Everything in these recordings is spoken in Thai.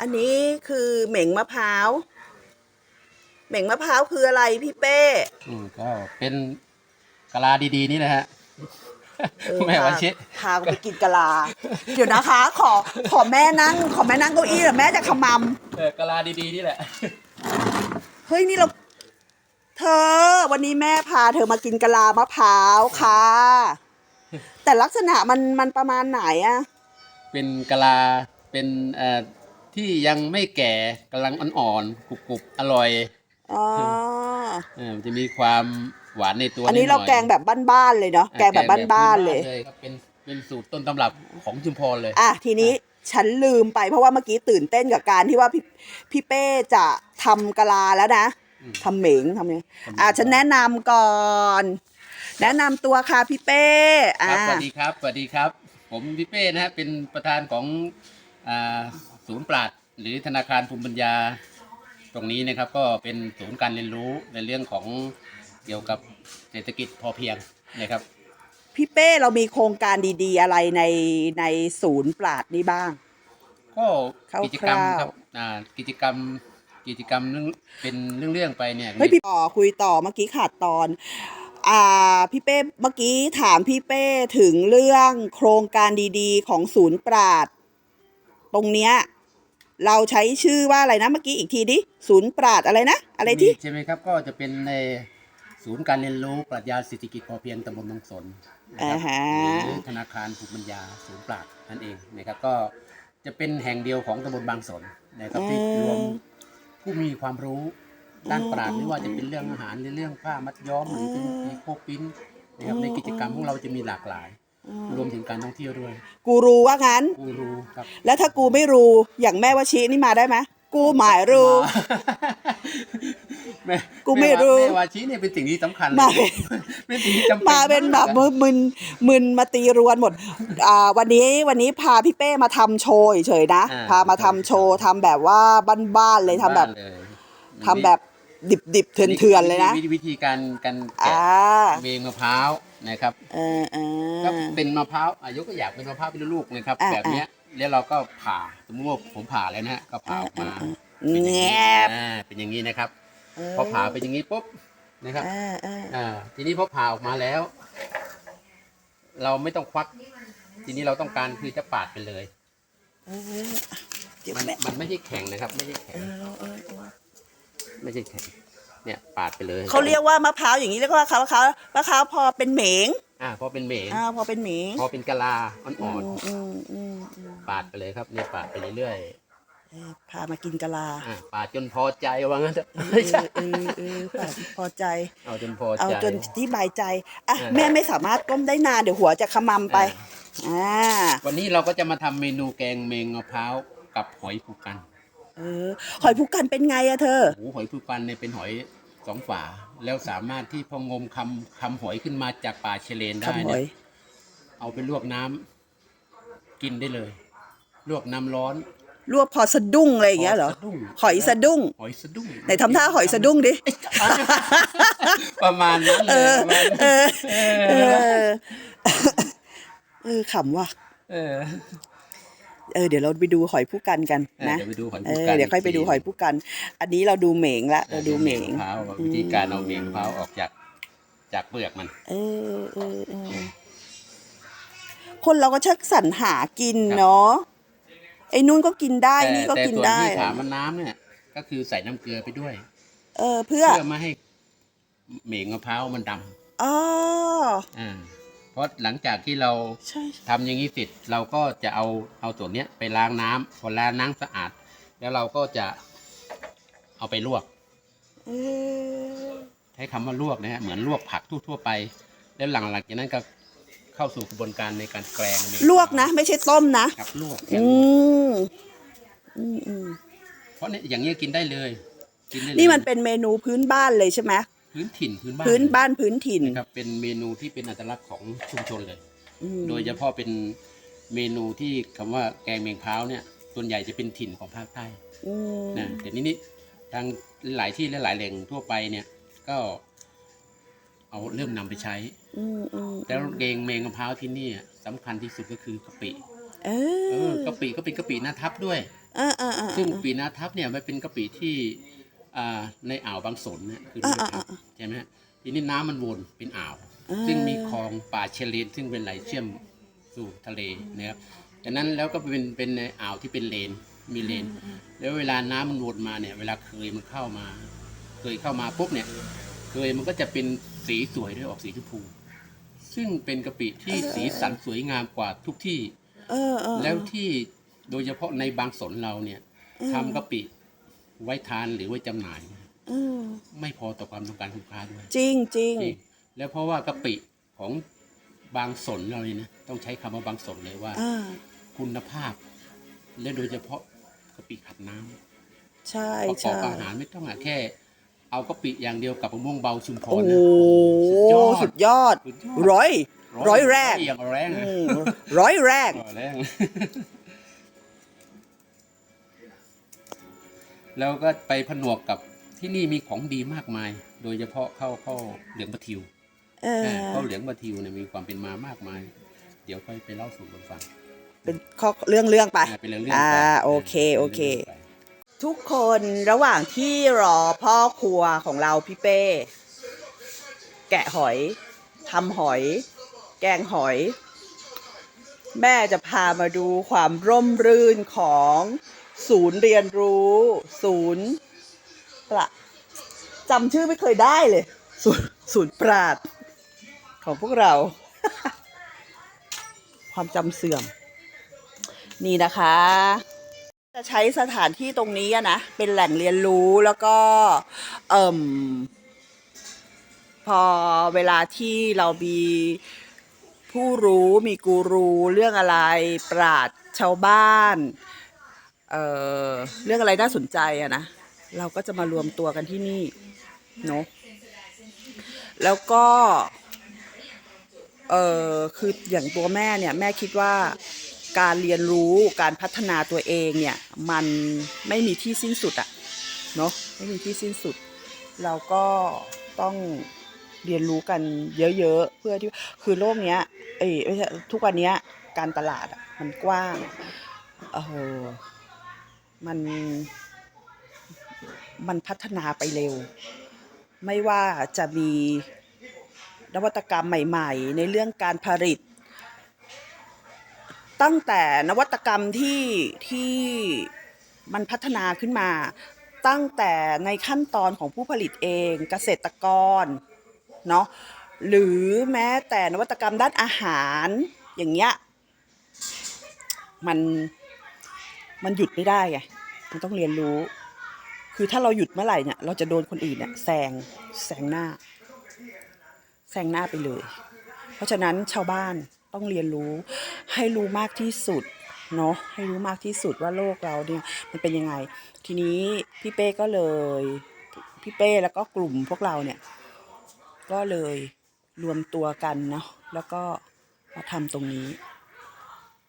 อันนี้คือเหม่งมะพร้าว เหม่งมะพร้าวคืออะไรพี่เป้ อืมก็เป็นกะลาดีๆนี่แหละฮะ เออแม่วาชิ พาพากูไปกินกะลา เดี๋ยวนะคะ ขอขอแม่นั่ง ขอแม่นั่งเก้าอี้เหรอแม่จะขมเออกะลาดีๆนี่แหละำเฮ้ยนี่เรา เธอ วันนี้แม่พาเธอมากินกะลามะพร้าวค่ะ แต่ลักษณะมันมันประมาณไหนอะเป็นกะลาเป็นเอ่อ ที่ยังไม่แก่กำลังอ่อนๆกรุบๆอร่อยอ๋อเออมันจะมีความหวานในตัวอันนี้ดหเราแกงแบบบ้านๆเลยเนาะอ่แกงแบบบ้านๆเลยครับเป็นเป็นสูตรต้นตำรับของชุมพรเลย อะทีนี้ฉันลืมไปเพราะว่าเมื่อกี้ตื่นเต้นกับการที่ว่าพี่พี่เป้จะทำกะลาแล้วนะอืมทำเหม็งทำยังอะฉันแนะนำก่อน แนะนำตัวค่ะพี่เป้คอะรับสวัสดีครับสวัสดีครับ ผมพี่เป้นะฮะเป็นประธานของอ่า ศูนย์ปราดหรือธนาคารภูมิปัญญาตรงนี้นะครับก็เป็นศูนย์การเรียนรู้ในเรื่องของเกี่ยวกับเศรษฐกิจพอเพียงนะครับ พี่เป้เรามีโครงการดีๆ อะไรในในศูนย์ปราดนี้บ้าง ก็คร่าวๆกิจกรรมครับอ่ากิจกรรมกิจกรรมเรื่องเป็นเรื่องๆไปเนี่ยเฮ้ยพี่ต่อคุยต่อเมื่อกี้ขาดตอนอ่าพี่เป้เมื่อกี้ถามพี่เป้ถึงเรื่องโครงการดีๆ ของศูนย์ปราด ตรงเนี้ย เราใช้ชื่อว่าอะไรนะเมื่อกี้อีกทีดิศูนย์ปราดอะไรนะ อะไรที่ ใช่ไหมครับก็จะเป็นในศูนย์การเรียนรู้ปรัชญาเศรษฐกิจพอเพียงตำบลบางสนนะคอ่ารับฮะ หรือธนาคารภูมิปัญญาศูนย์ปราดนั่นเองนะครับก็จะเป็นแห่งเดียวของตำบลบางสนนะครับที่รวมผู้มีความรู้ด้านปราดไม่ว่าจะเป็นเรื่องอาหารหรือเรื่องผ้ามัดย้อมหรือเป็นอีโคปิ้นนะครับในกิจกรรมของเราจะมีหลากหลาย รวมถึงการท่องเที่ยวด้วย กูรู้ว่างั้น กูรู้ครับ แล้วถ้ากูไม่รู้อย่างแม่วชินี่มาได้ไหมกูหมายรู้แม่กูไม่รู้ แม่วาชิเนี่ยเป็นสิ่งที่สำคัญเลยมาเป็นสิ่งที่จำเป็นมาเป็นแบบมึนมึนมึนมาตีรวนหมดอ่าวันนี้วันนี้พาพี่เป้มาทำโชว์เฉยๆนะอ่าพามาทำโชว์ทำแบบว่าบ้านๆเลยทำแบบานเลยทำแบบ ดิบๆเถื่อนๆเลยนะ วิธีวิธีการการแกะอ่าเมงมะพร้าวนะครับเออเอก็อ เป็นมะพร้าวอายุก็อยากเป็นมะพร้าวเป็นลูกๆนะครับอ่า แบบเนี้ยแล้วเราก็ผ่าสมมติว่าผมผ่าแล้วนะฮะก็ผ่าออกมาแงบอ่าเป็นอย่างนี้นะครับเออพอผ่าไปอย่างนี้ปุ๊บนะครับ เออเอออ่าทีนี้พอผ่าออกมาแล้ว เราไม่ต้องควัก ทีนี้เราต้องการคือจะปาดไปเลย เออเดี๋ยวมันแม่มันไม่ใช่แข็งนะครับ ไม่ใช่แข็เองอเออเออ ไม่ใช่แข็งเนี่ยปาดไปเลยเขาเรียกว่ามะพร้าวอย่างนี้เรียกว่ามะพร้าวมะพร้าวพอเป็นเหม็งอ่าพอเป็นเหม็นอ่าพอเป็นเหม็งพอเป็นกะลาอ่อนอืมอืมอืมอืมๆปาดไปเลยครับเนี่ยปาดไปเรื่อยเออพามากินกะลาๆอ่าปาดจนพอใจว่างั้นเถอะเอไม่อใช่เออเออพอพอใจ เอาจนพอใจ เอาจนที่บายใจอะเออ แม่ไม่สามารถก้มได้นานเดี๋ยวหัวจะขมำไปอ่าวันนี้เราก็จะมาทำเมนูแกงเมงมะพร้าวกับหอยภูกัน เออ หอยภูกันเป็นไงอะเธอโอ้โหหอยภูกันเนี่ยเป็นหอยสองฝา แล้วสามารถที่พองมคำคำหอยขึ้นมาจากป่าเชเลนได้คำหเนี่อยยเอาไปลวกน้ำกินได้เลย ลวกน้ำร้อนลวกพอสะดุ้งอะไรอย่างเงี้ยเหรอ สะดุ้งหอยสะดุ้งหอยสะดุ้งไหนทำท่าหอยสะดุ้งดิ ประมาณนั้นเลยประมาณนั้นเออ เออ เออขำว่ะ เออ เออเดี๋ยวเราไปดูหอยผู้กันกันนะเดี๋ยวไปดูหอยเอภูอกันเดี๋ยวค่อยไปดูหอยผู้กัน อันนี้เราดูเหม่งละเราดูเหม่งมะพร้าววิธีการเอาเมงมะพร้าวออกจากจากเปลือกมัน เออเออเออคนเราก็ชักสรรหากินเนาะไอ้นู่นก็กินได้แต่นี่ก็แต่กินส่วนได้ที่ถามมันน้ำเนี่ย ก็คือใส่น้ำเกลือไปด้วย เออเพื่อเพื่อไม่ให้เหม่งมะพร้าวมันดอ๋อำอ่า เพราะหลังจากที่เราใช่ทำอย่างนี้เสร็จเราก็จะเอาเอาส่วนเนี้ยไปล้างน้ำพอล้างน้ำสะอาด แล้วเราก็จะเอาไปลวก เออใช้คำว่าลวกนะฮะเหมือนลวกผักทั่วๆไป แล้วหลังหลังจากนั้นก็เข้าสู่กระบวนการในการแกรงเมงลวกนะ ไม่ใช่ต้มนะ ครับลวกอืมอืมอืมเพราะเนี่ยอย่างนี้ยกินได้เลย กินได้เลยนี่มันเป็นเมนูพื้นบ้านเลยใช่ไหม พื้นถิ่นพื้นบ้านพื้นบ้านพื้นถิ่นนะครับเป็นเมนูที่เป็นอัตลักษณ์ของชุมชนเลย อืมโดยเฉพาะเป็นเมนูที่คำว่าแกงเมงพร้าวเนี่ยส่วนใหญ่จะเป็นถิ่นของภาคใต้ อืม นะแต่นี้นี่ทางหลายที่และหลายแหล่งทั่วไปเนี่ยก็เอาเริ่มนำไปใช้ อืมอืมแล้วแกงเมงมะพร้าวที่นี่สำคัญที่สุดก็คือกะปิเอเอออกะปิก็เป็นกะปิหน้าทับด้วยเเออเออเออซึ่งกะปินาทับเนี่ยมันเป็นกะปิที่อ่า ในอ่าวบางสนเนี่ยคือนาทับใช่ไหมฮะทีนี้น้ำมันวนเป็นอ่าว ซึ่งมีคลองป่าเชเลนซึ่งเป็นไหลเชื่อมสู่ทะเลนะครับจากนั้นแล้วก็เป็นเป็นในอ่าวที่เป็นเลนมีเลน แล้วเวลาน้ำมันวนมาเนี่ย เวลาเคยมันเข้ามา เคยเข้ามาปุ๊บเนี่ยเคยมันก็จะเป็นสีสวยด้วยออกสีชมพู ซึ่งเป็นกะปิที่สีสันสวยงามกว่าทุกที่เออเออแล้วที่โดยเฉพาะในบางสนเราเนี่ยทำกะปิ ไว้ทานหรือไว้จำหน่ายเออไม่พอต่อความต้องการของลูกค้าด้วยจริงจริงจริงแล้วเพราะว่ากะปิของบางสนเราเนี่ยนะต้องใช้คำว่าบางสนเลยว่า อ่าคุณภาพ และโดยเฉพาะกะปิขัดน้ำใช่ประกอบใช่อาหารไม่ต้องอะแค่ เอากะปิอย่างเดียวกับมะม่วงเบาชุมพรโอ้โหนะสุดยอด สุดยอดสุดยอดร้อย ร้อยแรก อย่างแรงอืมร้อยแรก ร้อยแรง แล้วก็ไปผนวกกับที่นี่มีของดีมากมาย โดยเฉพาะข้าวข้าวเหลืองปลาทิวเออข้าวเหลืองปลาทิวเนี่ยมีความเป็นมามากมาย เดี๋ยวค่อยไปเล่าสู่กันฟัง เป็นข้อเรื่องเรื่องไปอ่าเป็นเรื่องๆอ่าไปโอเคโอเคเป็นรื่องๆไปทุกคนระหว่างที่รอพ่อครัวของเราพี่เป้ แกะหอยทำหอย แกงหอย แม่จะพามาดูความร่มรื่นของ ศูนย์เรียนรู้ ศูนย์ประจำชื่อไม่เคยได้เลย ศูนย์ศูนย์ปราดของพวกเรา ความจำเสื่อม นี่นะคะ จะใช้สถานที่ตรงนี้นะ เป็นแหล่งเรียนรู้แล้วก็ เอ่มพอเวลาที่เรามีผู้รู้มีกูรูเรื่องอะไร ปราดชาวบ้าน เอ่อเรื่องอะไรน่าสนใจอะนะเราก็จะมารวมตัวกันที่นี่เนอะแล้วก็เออคืออย่างตัวแม่เนี่ยแม่คิดว่าการเรียนรู้การพัฒนาตัวเองเนี่ยมันไม่มีที่สิ้นสุดอะเนาะไม่มีที่สิ้นสุด เราก็ต้องเรียนรู้กันเยอะๆเพื่อที่คือโลกเนี้ยเอ้ยทุกวันเนี้ยการตลาดอะมันกว้างเออ มันมันพัฒนาไปเร็ว ไม่ว่าจะมีนวัตกรรมใหม่ ๆ ในเรื่องการผลิต ตั้งแต่นวัตกรรมที่ที่มันพัฒนาขึ้นมา ตั้งแต่ในขั้นตอนของผู้ผลิตเองเกษตรกรเนาะหรือแม้แต่นวัตกรรมด้านอาหารอย่างเงี้ยมันมันหยุดไม่ได้ไง มันต้องเรียนรู้ คือถ้าเราหยุดเมื่อไหร่เนี่ยเราจะโดนคนอื่นเนี่ยแซงแซงหน้าแซงหน้าไปเลย เพราะฉะนั้นชาวบ้านต้องเรียนรู้ ให้รู้มากที่สุดเนาะให้รู้มากที่สุดว่าโลกเราเนี่ยมันเป็นยังไง ทีนี้พี่เป้ก็เลยพี่เป้แล้วก็กลุ่มพวกเราเนี่ยก็เลยรวมตัวกันเนาะแล้วก็มาทำตรงนี้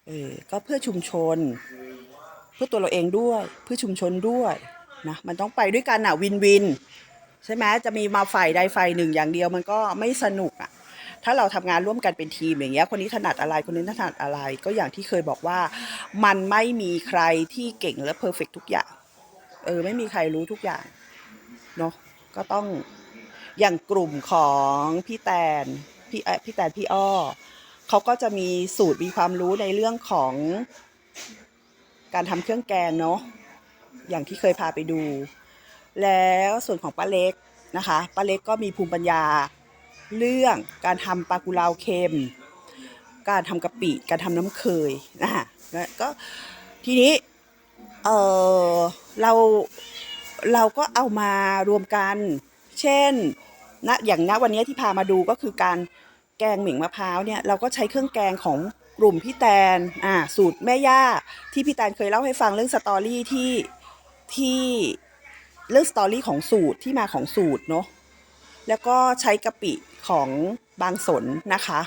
เออก็เพื่อชุมชน เพื่อตัวเราเองด้วยเพื่อชุมชนด้วยนะมันต้องไปด้วยกันอะวินวิน ใช่ไหมจะมีมาฝ่ายใดฝ่ายหนึ่งอย่างเดียวมันก็ไม่สนุกอะถ้าเราทำงานร่วมกันเป็นทีมอย่างเงี้ยคนนี้ถนัดอะไรคนนี้ถนัดอะไร ก็อย่างที่เคยบอกว่ามันไม่มีใครที่เก่งและเพอร์เฟกทุกอย่างเออไม่มีใครรู้ทุกอย่างเนาะก็ต้องอย่างกลุ่มของพี่แตนพี่เอ่อพี่แตนพี่อ้อเขาก็จะมีสูตรมีความรู้ในเรื่องของ การทำเครื่องแกงเนาะอย่างที่เคยพาไปดู แล้วส่วนของป้าเล็กนะคะป้าเล็กก็มีภูมิปัญญาเรื่องการทำปลากุเลาเค็ม การทำกะปิการทำน้ำเคยนะคะแล้วก็ทีนี้เออเราเราก็เอามารวมกัน เช่นณอย่างณวันนี้ที่พามาดูก็คือการแกงหม่งมะพร้าวเนี่ยเราก็ใช้เครื่องแกงของ กลุ่มพี่แตนอ่าสูตรแม่ย่า ที่พี่แตนเคยเล่าให้ฟังเรื่องสตอรี่ที่ที่เรื่องสตอรี่ของสูตรที่มาของสูตรเนาะแล้วก็ใช้กะปิของบางสนนะคะ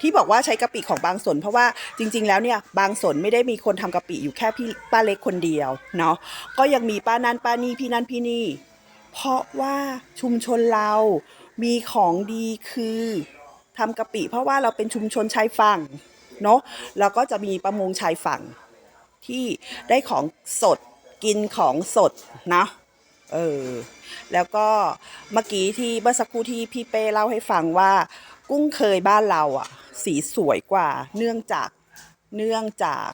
ที่บอกว่าใช้กะปิของบางสน เพราะว่าจริง ๆ แล้วเนี่ยบางสนไม่ได้มีคนทำกะปิอยู่แค่พี่ป้าเล็กคนเดียวเนาะก็ยังมีป้านั่นป้านี่พี่นั่นพี่นี่ เพราะว่าชุมชนเรามีของดีคือทำกะปิเพราะว่าเราเป็นชุมชนชายฝั่ง เนาะแล้วก็จะมีประมงชายฝั่งที่ได้ของสดกินของสดนะเออแล้วก็เมื่อกี้ที่เมื่อสักครู่ที่พี่เป้เล่าให้ฟังว่า กุ้งเคยบ้านเราอะ สีสวยกว่า เนื่องจากเนื่องจาก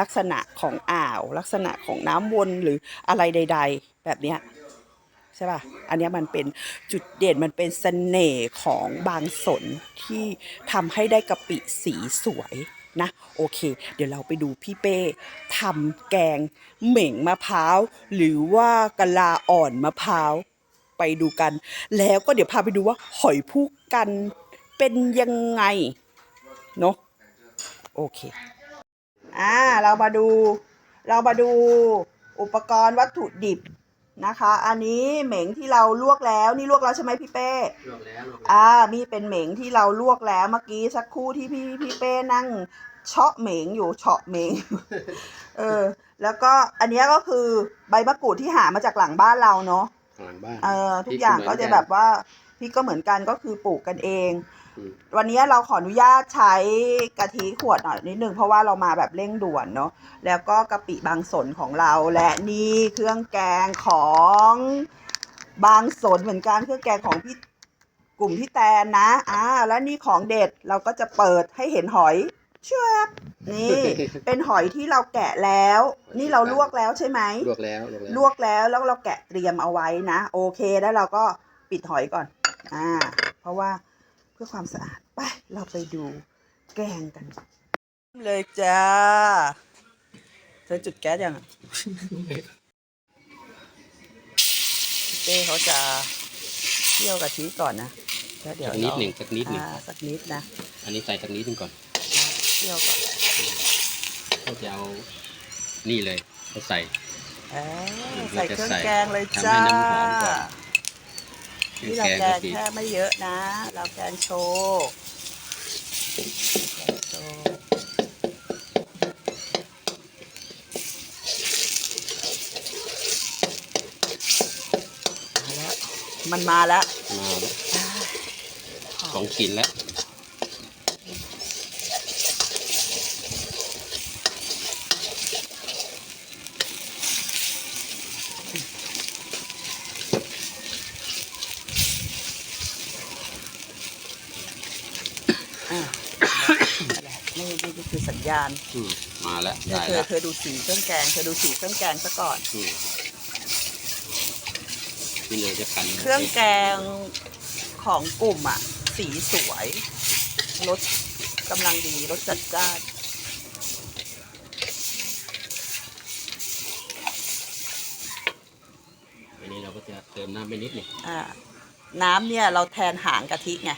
ลักษณะของอ่าว ลักษณะของน้ำวนหรืออะไรใด ๆ แบบเนี้ย ช่ป่ะ อันนี้มันเป็นจุดเด่นมันเป็นเสน่ห์ของบางสนที่ทำให้ได้กะปิสีสวยนะ โอเค เดี๋ยวเราไปดูพี่เป้ทำแกงเหม่งมะพร้าว หรือว่ากะลาอ่อนมะพร้าว ไปดูกัน แล้วก็เดี๋ยวพาไปดูว่าหอยผู้กันเป็นยังไง เนาะโอเค อ่า เรามาดู เรามาดูอุปกรณ์วัตถุดิบ นะคะ อันนี้เหม็งที่เราลวกแล้ว นี่ลวกแล้วใช่ไหมพี่เป้ลวกแล้วลวกแล้วอ่ามีเป็นเหม็งที่เราลวกแล้วเมื่อกี้สักครู่ที่พี่พี่เป้นั่งเชาะเหม็งอยู่เฉาะเหม็งเออ แล้วก็อันเนี้ยก็คือใบมะกรูดที่หามาจากหลังบ้านเราเนาะข้างหลังบ้านเออทุกอย่างก็จะแบบว่าพี่ก็เหมือนกันก็คือปลูกกันเองอืม วันนี้เราขออนุญาตใช้กะทิขวดหน่อยนิดนึงเพราะว่าเรามาแบบเร่งด่วนเนาะแล้วก็กะปิบางสนของเราและนี่เครื่องแกงของบางสนเหมือนกันเครื่องแกงของพี่กลุ่มพี่แตนนะอ่าแล้วนี่ของเด็ดเราก็จะเปิดให้เห็นหอยเชือกนี่เป็นหอยที่เราแกะแล้ว นี่เราลวกแล้วใช่ไหมลวกแล้วลวกแล้วลวกแล้วแล้วเราแกะเตรียมเอาไว้นะ โอเคแล้วเราก็ปิดหอยก่อน อ่า เพราะว่าเพื่อความสะอาดไปเราไปดูแกงกัน เลยจ้าเธอจุดแก๊สยังอะเต้เขาจะเคี่ยวกะทิก่อนนะแล้วเดี๋ยวสักนิดเราหนึ่งสักนิดหนึ่งอ่าสักนิดนะ อันนี้ใส่สักนิดหนึ่งก่อนเคี่ยวก่อนก็จะเอานี่เลยเขาใส่อ่าเราใส่จะเครื่องใส่แกงเลยทำให้จ้า น้ำหอมก่อนนี่เราแกงกะทิแค่ไม่เยอะนะ เราแกงโชว์แกงโชว์มาแล้วมันมาแล้ว มาแล้วสองกลิ่นแล้ว คือสัญญาณอืมมาแล้วเนี่ยได้เธอแล้วเธอดูสีเครื่องแกงเธอดูสีเครื่องแกงซะก่อน อืมนี่เลยจะกันเครื่องแกงของกลุ่มอะ สีสวยรสกำลังดีรสจัดจ้านอันนี้เราก็จะเติมน้ำไปนิดหนึ่งอ่าน้ำเนี่ยเราแทนหางกะทิไง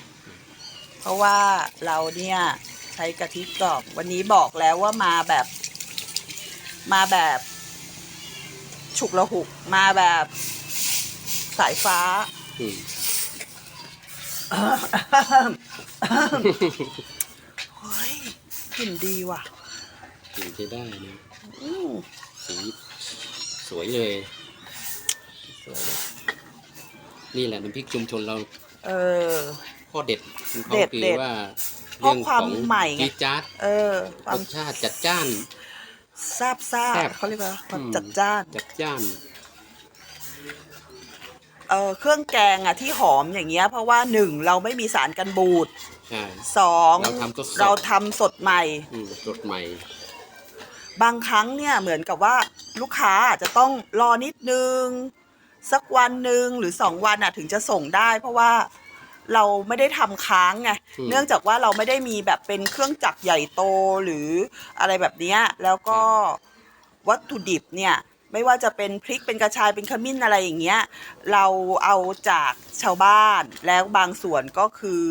เพราะว่าเราเนี่ย ใช้กะทิกรอบ วันนี้บอกแล้วว่ามาแบบ มาแบบ ฉุกละหุก มาแบบสายฟ้า อืมเฮ้ยกลิ่นดีว่ะกลิ่นที่ได้นะอืมสีสวยเลย สวยเลยนี่แหละน้ำพริกชุมชนเราเออ ข้อเด็ดของเขาเด็ดคือเด็ด ว่า เพราะความใหม่จีไงดจ๊าดเออครวามสชาติจัดจ้าน ซาบซ่าแซ่บ เขาเรียกว่าความอืมจัดจ้าน จัดจ้าน เออเครื่องแกงอะที่หอมอย่างเงี้ย เพราะว่าหนึ่งเราไม่มีสารกันบูดใช่สองเราทำสดๆ เราทำสดใหม่ อืมสดใหม่ บางครั้งเนี่ยเหมือนกับว่าลูกค้าอาจจะต้องรอนิดนึง สักวันหนึ่งหรือสองวันอะถึงจะส่งได้ เพราะว่า เราไม่ได้ทำค้างไงอืมเนื่องจากว่าเราไม่ได้มีแบบเป็นเครื่องจักรใหญ่โตหรืออะไรแบบเนี้ยแล้วก็วัตถุดิบเนี่ย ไม่ว่าจะเป็นพริกเป็นกระชายเป็นขมิ้นอะไรอย่างเงี้ย เราเอาจากชาวบ้านแล้วบางส่วนก็คือ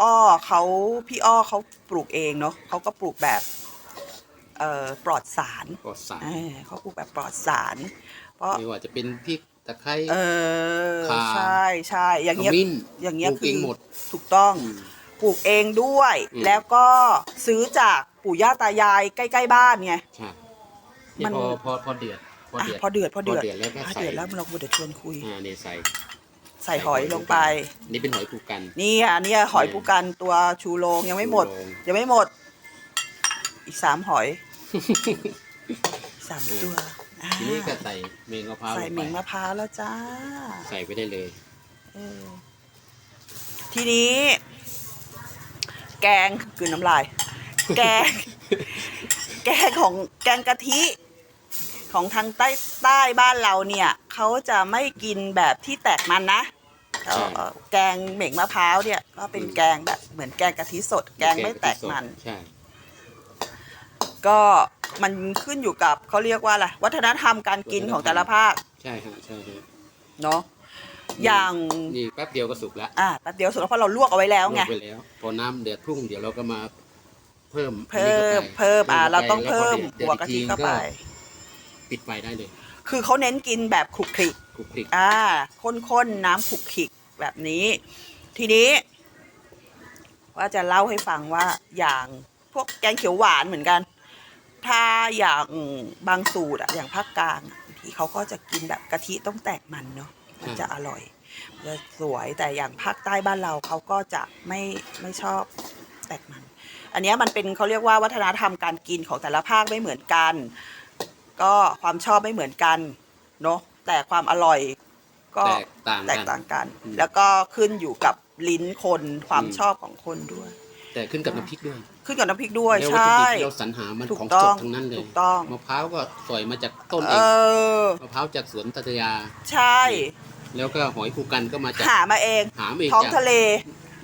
อ้อเขาพี่อ้อเขาปลูกเองเนาะเขาก็ปลูกแบบเอ่อปลอดสารปลอดสารเออเขาปลูกแบบปลอดสาร เพราะไม่ว่าจะเป็นพริก ตะไคร้เออข่า ใช่ใช่อย่างขเงี้ยมิ้นอย่างเงี้ยปลูกคืเองอหมดถูกต้องอืมปลูกเองด้วย อืม แล้วก็ซื้อจากปู่ย่าตายายใกล้ๆบ้านไง ใช่นี่มัน พอพอพอเดือดพออะเดือด พอเดือดพอเดือดพอเดือดแล้วก็อะใส่ เดือดแล้วเราเดี๋ยวชวนคุย อ่าเนี่ยใส่ใส่หอยลงไป นี่เป็นหอยภูกัน นี่อะเนี่ยหอยปูกันตัวชูโรงยังไม่หมด ชูโรง ยังไม่หมด อีกสามหอยสามตัวอ่า ทีนี้ก็ใส่เมงมะพร้าวใส่ลงหไปมิงมะพร้าวแล้วจ้า ใส่ไปได้เลยเออทีนี้ แกงกลืนน้ำลาย แกง แกงของแกงกะทิ ของทางใต้ใต้บ้านเราเนี่ยเขาจะไม่กินแบบที่แตกมันนะเอ่อแกงเหม่งมะพร้าวเนี่ย ก็เป็นแกงแบบเหมือนแกงกะทิสด แกงไม่แตกมัน ใช่ ก็ มันขึ้นอยู่กับเขาเรียกว่าอะไรวัฒนธรรมการกินของแต่ละภาคใช่ฮะใช่ฮะเนาะอย่างนี่แป๊บเดียวก็สุกแล้วอะแป๊บเดียวสุดแล้วเพราะเราลวกเอาไว้แล้วไงลวกไปแล้วพอน้ำเดือดพุ่งเดี๋ยวเราก็มาเพิ่มเพิ่มอันนี้ข้าไปเพิ่มอะเราต้องแล้วพเพิ่มดือดหัวกะทิเข้าไป ปิดไฟได้เลย คือเขาเน้นกินแบบขลุกคลิกคลุกคลิกอ่าข้นๆน้ำขลุกคลิกแบบนี้ ทีนี้ ว่าจะเล่าให้ฟังว่าอย่างพวกแกงเขียวหวานเหมือนกัน ถ้าอย่างบางสูตรอะอย่างภาคกลางอะบางทีเขาก็จะกินแบบกะทิต้องแตกมันเนาะมันจะอร่อยจะสวยแต่อย่างภาคใต้บ้านเราเขาก็จะไม่ไม่ชอบแตกมัน อันเนี้ยมันเป็นเขาเรียกว่าวัฒนธรรมการกินของแต่ละภาคไม่เหมือนกัน ก็ความชอบไม่เหมือนกันเนาะแต่ความอร่อยก็แตกต่างแตกักนต่างกันอืมแล้วก็ขึ้นอยู่กับลิ้นคนความอืมชอบของคนด้วย แต่ขึ้นกับน้ำพริกด้วยขึ้นกับน้ำพริกด้วยแล้วใชวัตถุ่ดิบที่เราสรรหามันถูกของต้สอดงทั้งนั้นเลยถูกต้อง มะพร้าวก็สอยมาจากต้นเอเองอ มะพร้าวจากสวนตัตยา ใช่ แล้วก็หอยภูกันก็มาจากหามาเอง หามาเองท้องจากทะเล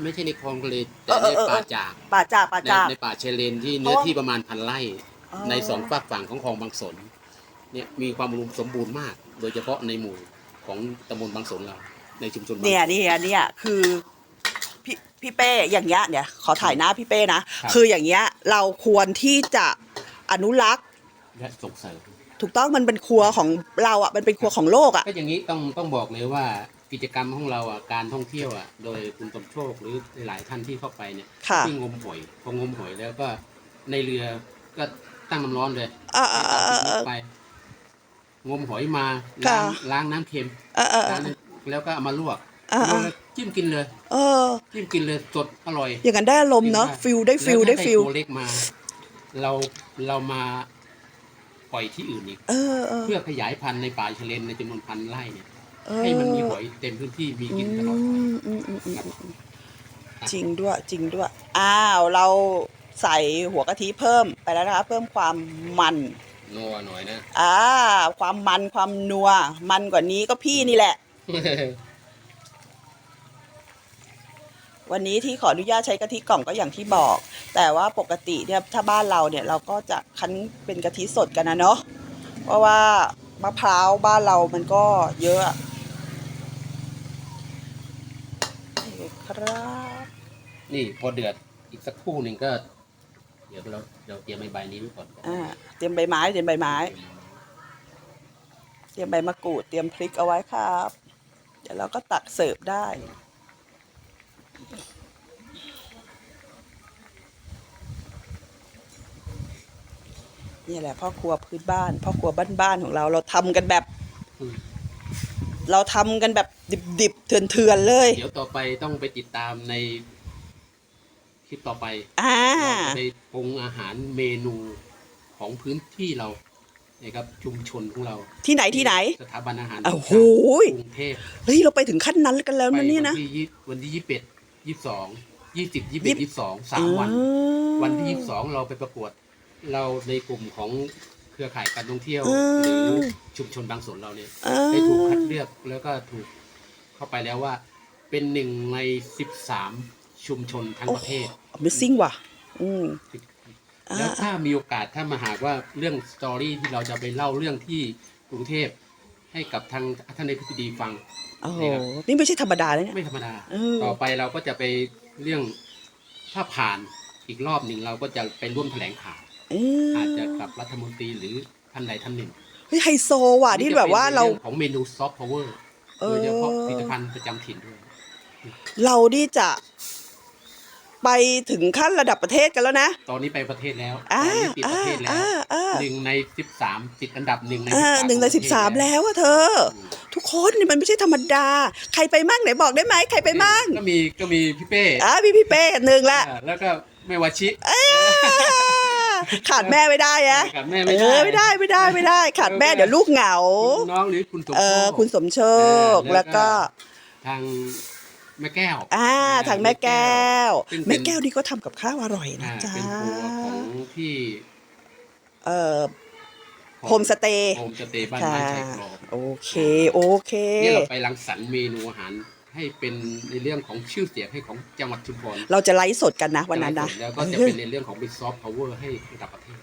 ไม่ใช่ในคลองทะเลเอแต่อในเออเออ ป่าจากป่าจากป่าในจาก ในป่าเชเลนที่เพเนื้อราะที่ประมาณพันไร่อ๋อในสองฝากฝั่งของคลองบางสนเนี่ยมีความอุดมสมบูรณ์มาก โดยเฉพาะในหมู่ของตำบลบางสนเราในชุมชนบางเนี่ยเนี่ยเนี่ยคือ พี่พี่เป้อย่างเงี้ยเนี่ยขอถ่ายหน้าพี่เป้นะคืออย่างเงี้ยเราควรที่จะอนุรักษ์ และส่งเสริม ถูกต้องมันเป็นครัวของเราอะมันเป็นครัวของโลกอะ ก็อย่างนี้ต้องต้องบอกเลยว่ากิจกรรมของเราอะการท่องเที่ยวอะโดยคุณสมโชคหรือหลายท่านที่เข้าไปเนี่ยค่ะ ที่งมหอยพองมหอยแล้วก็ในเรือก็ตั้งน้ำร้อนเลยเออเออเออเออ ไป งมหอยมาค่ะ ล้างล้างน้ำเค็มเออเออเอล้างอ น้ำแล้วก็เอามาลวกเออเออลวกแล้ว จิ้มกินเลย เออ จิ้มกินเลยสดอร่อยอย่างนั้นได้อารมณ์เนาะฟิลได้ฟิลแวได้ถ้าฟิลตัวเล็กมา เราเรามาปล่อยที่อื่นอีกเออเออเพื่อขยายพันธุ์ในป่าชะเลนในจำนวนพันไร่เนี่ยเออให้มันมีหอยเต็มพื้นที่มีกินตลอดไปอืมอืมอืมอืมอืมจริงด้วยจริงด้วยอ้าวเราใส่หัวกะทิเพิ่มไปแล้วนะคะเพิ่มความมัน นัวหน่อยนะ อ่า ความมันความนัว มันกว่านี้ก็พี่นี่แหละ วันนี้ที่ขออนุญาตใช้กะทิกล่องก็อย่างที่บอก แต่ว่าปกติเนี่ยถ้าบ้านเราเนี่ยเราก็จะคั้นเป็นกะทิสดกันนะเนาะเพราะว่ามะพร้าวบ้านเรามันก็เยอะนี่ครับ นี่พอเดือดอีกสักครู่หนึ่งก็ เดี๋ยวเราเราเตรียมใบใบนี้ไว้ก่อนอ่าเตรียมใบไม้เตรียมใบไม้ เตรียมใบมะกรูดเตรียมพริกเอาไว้ครับ เดี๋ยวเราก็ตักเสิร์ฟได้ นี่แหละพ่อครัวพื้นบ้านพ่อครัวบ้านๆของเรา เราทำกันแบบอืมเราทำกันแบบดิบๆเถื่อนๆเลยเดี๋ยวต่อไปต้องไปติดตามในคลิปต่อไปอ่า เราจะไปปรุงอาหารเมนูของพื้นที่เรานะครับชุมชนของเราที่ไหนที่ไหนสถาบันอาหารโอ้โหกรุงเทพเฮ้ยเราไปถึงขั้นนั้นกันแล้วไปนะเนี่ยวันะที่ยี่วันที่ยี่สิบเอ็ด ยี่สิบสองยี่สิบยี่สิบเอ็ดยี่สิบสองสามวันอ่าวันที่ยี่สิบสองเราไปประกวด เราในกลุ่มของเครือข่ายการท่องเที่ยวอืมหรือชุมชนบางส่วนเราเนี่ยอ่าได้ถูกคัดเลือกแล้วก็ถูกเข้าไปแล้วว่า เป็นหนึ่งในสิบสามชุมชนทั้งประเทศ Amazing ว่ะ อืมแล้วถ้ามีโอกาสถ้ามาหากว่าเรื่องสตอรี่ที่เราจะไปเล่าเรื่องที่กรุงเทพ ให้กับทางท่านในพิธีฟัง โอ้โหนี่ครับนี่ไม่ใช่ธรรมดาเลยเนี่ย ไม่ธรรมดา เออ ต่อไปเราก็จะไปเรื่องถ้าผ่านอีกรอบหนึ่งเราก็จะไปร่วมแถลงข่าวเอออาจจะกับรัฐมนตรีหรือท่านใดท่านหนึ่งเฮ้ยไฮโซว่ะที่แบบว่าเรา จะป็นองของเมนูซอฟต์พาวเวอร์เอโดอยเฉพาะผลิตภัณฑ์ประจำถิ่นด้วย เรานี่จะ ไปถึงขั้นระดับประเทศกันแล้วนะ ตอนนี้ไปประเทศแล้วตอ่าอนนี้ติดประเทศแล้วอ่าอ่าหนึ่งในสิบสามติดอันดับหนึ่งในอ่า13หนึ่งในของสิบสามประเทศแล้วอะเธอ ทุกคนนี่มันไม่ใช่ธรรมดา ใครไปมั่งไหนบอกได้ไหมใครไปมั่งก็มีก็มีพี่เป้อ่าพี่พี่เป้หนึ่งละอ่าแล้วก็แม่วาชิอ่าขาดแม่ไม่ได้นะขาดแม่เอไม่ได้อไม่ได้ไม่ได้ไม่ได้ ขาดแม่เดี๋ยวลูกเหงาคุณน้องหรือคุณสมเออโชคุณสมโชคเออแล้แล้ววก็ก็ทาง แม่แก้ว อ่าทางแม่แก้วซึ่งเป็นแม่แก้วนี่ก็ทำกับข้าวอร่อยนะอ่าจ๊ะเป็นครัวของที่ เอ่อโฮมสเตย์โฮมสเตย์บ้านค่ะไม้ชายคลองโอเค โอเคนี่เราไปรังสรรค์เมนูอาหารให้เป็นในเรื่องของชื่อเสียงให้ของจังหวัดชุมพรเราจะไลฟ์สดกันนะวันนั้นนะแล้วก็จะเออเป็นในเรื่องของเป็นซอฟต์พาวเวอร์ให้ระดับประเทศ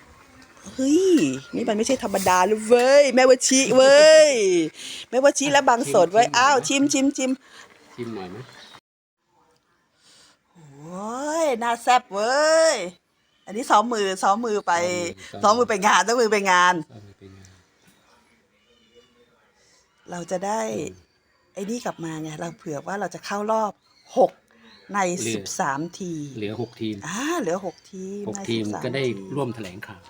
เฮ้ยนี่มันไม่ใช่ธรรมดาเลยเว้ยแม่วชิเว้ยแม่วชิและบางสดเว้ยอ้าวชิมชิมชิม ชิมหน่อยไหมโอ้ยน่าแซ่บเว้ย อันนี้ซ้อมมือซ้อมมือไปซ้อมมือไปงานซ้อมมือไปงาน เอาไปเป็นไงเราจะได้ไอ้นี่กลับมาไงเราเผื่อว่าเราจะเข้ารอบหกในสิบสามทีเหลือหกทีมอ่าเหลือหกทีมหกในทีม13ก็ได้ทีร่วมแถลงข่าว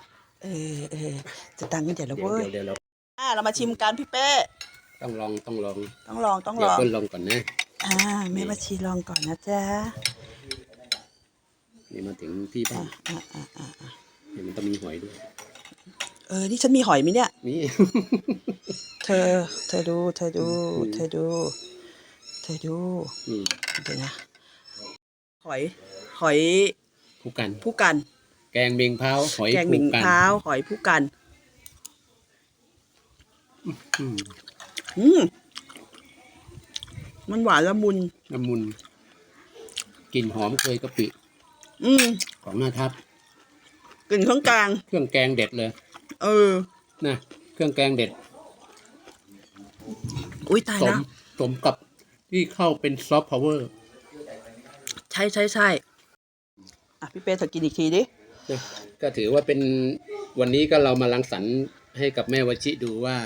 เออเออจะดังกันใหญ่แล้วเดี๋ยวเว้ยเดี๋ยวเดี๋ยวเราอ่าเรามาชิมกันพี่เป้ต้องลองต้องลองต้องลองต้องเดี๋ลยวอง เปิ้ลลองก่อนนะ อ่าแม่มาชีลองก่อนนะจ๊ะนี่มาถึงที่บ้านอ่าอ่าอ่าอ่าเดี๋ยวมันต้องมีหอยด้วย เออ นี่ฉันมีหอยไหมเนี่ย นี่ เธอ เธอดู เธอดู อืม เธอดู เธอดูอืมเดี๋ยวนะ หอย หอยผู้กัน ผู้กัน แกงเมงพร้าวหอยแกงหมิงผู้กันเท้า หอยผู้กัน อืมอืม มันหวานละมุนละมุนกลิ่นหอมเคยกะปิอืมของหน้าทับ กลิ่นเครื่องกลาง เครื่องแกงเด็ดเลยเออ นะเครื่องแกงเด็ดอุ้ยตายสมแล้ว สมกับที่เข้าเป็นซอฟต์พาวเวอร์ ใช่ใช่ใช่อะพี่เป้เธอกินอีกทีดิ นะก็ถือว่าเป็นวันนี้ก็เรามาลังสรรค์ให้กับแม่วชิดูว่า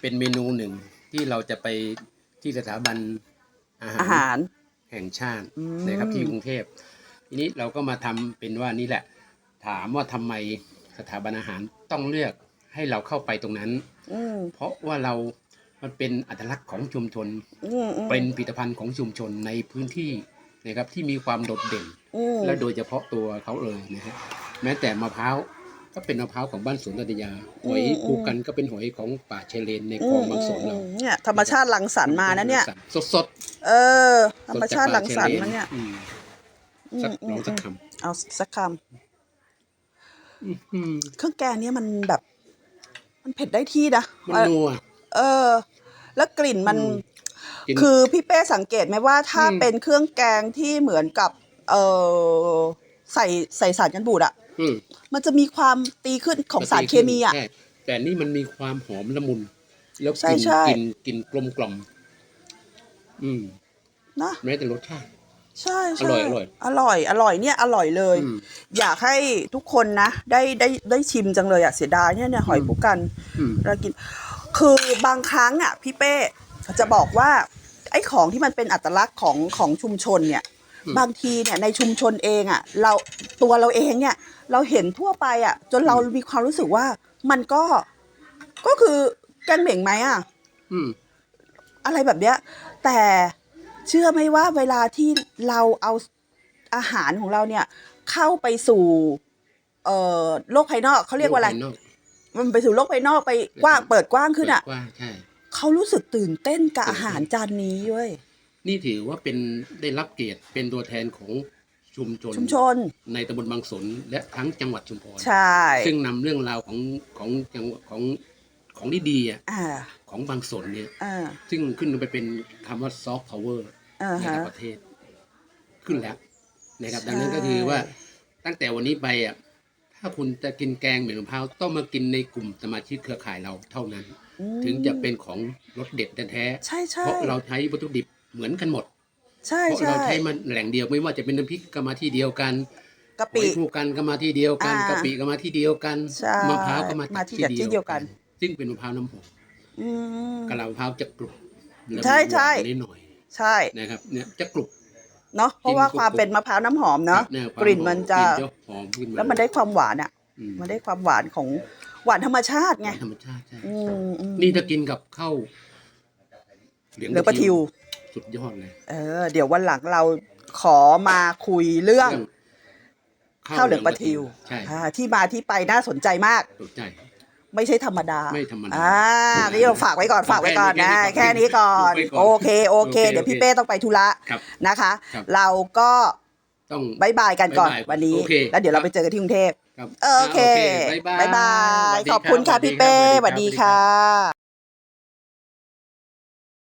เป็นเมนูหนึ่งที่เราจะไป ที่สถาบันอาอาหารหาร แห่งชาติอืม นะครับที่กรุงเทพทีนี้เราก็มาทำเป็นว่านี่แหละ ถามว่าทำไมสถาบันอาหารต้องเลือกให้เราเข้าไปตรงนั้น อืมเพราะว่าเรา มันเป็นอัตลักษณ์ของชุมชน อืมอืมเป็นผลิตภัณฑ์ของชุมชนในพื้นที่นะครับที่มีความโดดเด่น อืมและโดยเฉพาะตัวเขาเลยนะครับแม้แต่มะพร้าว ก็เป็นมะพร้าวของบ้านสวนตัตยาหอยภูกันก็เป็นหอยของป่าชายเลนในคลองบางสนเราอืมเนี่ยธรรมชาติรังสรรค์มานะเนี่ย สดสดเออ ธรรมชาติรังสรรค์มาเนี่ยอืมอืมสักอืลมองสักคเอาสักคำอืมำเครื่องแกงเนี่ยมันแบบ มันเผ็ดได้ที่นะมันเออนัวเออ แล้วกลิ่นมันอืมกินคือพี่เป้สังเกตไหมว่าถ้าอืมเป็นเครื่องแกงที่เหมือนกับ เออใส่ใส่สารกันบูดอะ อืมมันจะมีความตีขึ้นของสารเคมีอะใช่แต่นี่มันมีความหอมละมุน แล้วใช่กลิ่นใช่ กลิ่นกลิ่นกลมกล่อม อืมนะแม้แต่รสชาติ ใช่ใช่อร่อยอร่อย อร่อย อร่อยเนี่ยอร่อยเลย อืม อยากให้ทุกคนนะได้ได้ได้ชิมจังเลยอะเสียดายเนี่ยเนี่ยหอยอืมปุกัน อืม เรากินคือบางครั้งอะพี่เป้จะบอกว่าไอ้ของที่มันเป็นอัตลักษณ์ของของชุมชนเนี่ยอืม บางทีเนี่ยในชุมชนเองอะเราตัวเราเองเนี่ย เราเห็นทั่วไปอะ จนเรามีความรู้สึกว่า มันก็ก็คือแกงเหม่งไหมอะอืมอะไรแบบเนี้ย แต่เชื่อไหมว่าเวลาที่เราเอาอาหารของเราเนี่ย เข้าไปสู่ เอ่อโลกภายนอกเขาเรียกว่าอะไรโลภยนอกมันไปสู่โลกภายนอกไปกว้างเปิดกว้างขึ้นอะเปิดกว้างใช่เขารู้สึกตื่นเต้นกับอาหารจานนี้เว้ย นี่ถือว่าเป็นได้รับเกียรติเป็นตัวแทนของชุมชนชุมชน ในตำบลบางสนและทั้งจังหวัดชุมพรใช่ ซึ่งนำเรื่องราวของของจังหวัดของของดีๆอะอ่าของบางสนเนี่ยอ่าซึ่งขึ้นไปเป็นคำว่าซอฟต์พาวเวอร์ อ่าในฮะ ต่างประเทศขึ้นแล้วนะครับ ใช่ ดังนั้นก็คือว่าตั้งแต่วันนี้ไปอะถ้าคุณจะกินแกงเหม็นมะพร้าวต้องมากินในกลุ่มสมาชิกเครือข่ายเราเท่านั้น อืมถึงจะเป็นของรสเด็ดแท้ใช่ๆใช่เพราะเราใช้วัตถุดิบ เหมือนกันหมด ใช่เพราะใช่เราใช้มันแหล่งเดียวไม่ว่าจะเป็นน้ำพริกก็มาที่เดียวกันกะหปิ อยภูกันก็มาที่เดียวกันอ่ากะปิก็มาที่เดียวกันใช่มะพร้าวก็มามาจากที่ที่จากที่เดีเดียยววกักันนซึ่งเป็นมะพร้าวน้ำหอมอืม กะลามะพร้าวจะกรุบและใช่ใช่หวานนิดหน่อยใช่นะครับเนี่ยจะกรุบ เนาะเพราะว่ากินความเป็นมะพร้าวน้ำหอมเนาะแวควกลิ่นมันจะ กลิ่นหอมขึ้นมาแล้วมันได้ความหวานอะ อืมมันได้ความหวานของหวานธรรมชาติไงธรรมชาติใช่อืมอืมนี่ถ้ากินกับข้าวเหลืองปลาทิว สุดยอดเลย เออ เดี๋ยววันหลังเราขอมาคุยเรื่องเรื่องข้าวเหลืองปลาทิวใช่อ่าที่มาที่ไปน่าสนใจมากสนใจไม่ใช่ธรรมดา ไม่ธรรมดา อ่า นี่เราฝากไว้ก่อน ฝากไว้ก่อนนะ แค่นี้ก่อนไว้ก่อนโอเคโอเค โอเค เดี๋ยวพี่โอเคเป้ต้องไปธุระครับนะคะครับเราก็ต้องบายบายกันก่อนบ๊ายบายวันนี้โอเคแล้วเดี๋ยวเราไปเจอกันที่กรุงเทพครับโอเคอ่าโอเคบ๊ายบายบายบายสวัสดีขอบคุณครัค่ะบพี่เป้สสวัวัสสดีดีครัค่ะบ